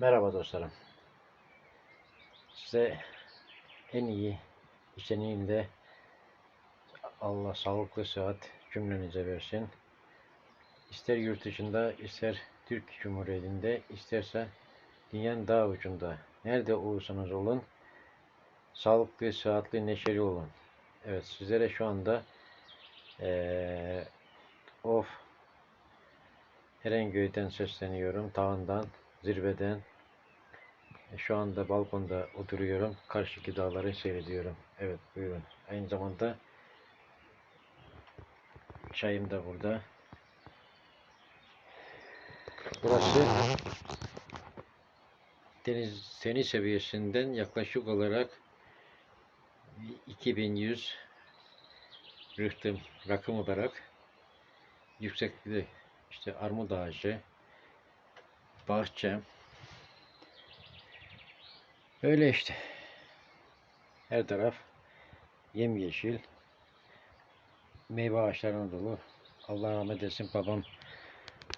Merhaba dostlarım. Size en iyi işleniğinde Allah sağlıklı sıhhat cümlenize versin. İster yurt dışında, ister Türk Cumhuriyeti'nde, isterse dünyanın daha ucunda. Nerede olursanız olun, sağlıklı, sıhhatli, neşeli olun. Evet, sizlere şu anda eee of Erengöy'den sesleniyorum. Tağından, zirveden. E, Şu anda balkonda oturuyorum. Karşıki dağları seyrediyorum. Evet buyurun. Aynı zamanda çayım da burada. Burası deniz deniz seviyesinden yaklaşık olarak 2100 rıhtım rakım olarak yüksekliği işte armut ağacı bahçe öyle işte. Her taraf yemyeşil. Meyve ağaçlarına dolu. Allah rahmet etsin babam.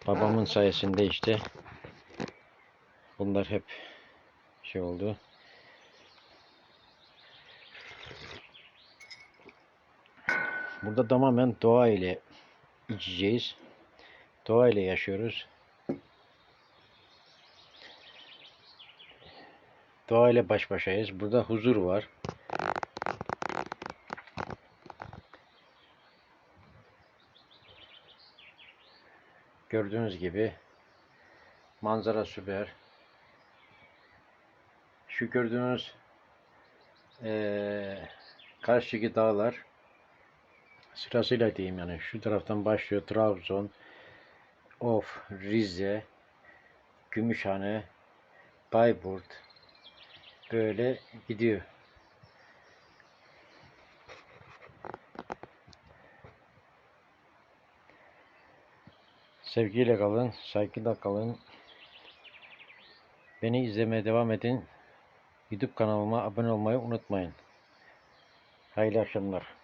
Babamın sayesinde işte bunlar hep şey oldu. Burada tamamen doğa ile iç içeyiz. Doğa ile yaşıyoruz doğa ile baş başayız burada huzur var Gördüğünüz gibi manzara süper. Şu gördüğünüz eee karşıki dağlar sırasıyla diyeyim yani şu taraftan başlıyor Trabzon, Of, Rize, Gümüşhane, Bayburt böyle gidiyor. Sevgiyle kalın, saygıyla kalın. Beni izlemeye devam edin. YouTube kanalıma abone olmayı unutmayın. Hayırlı akşamlar.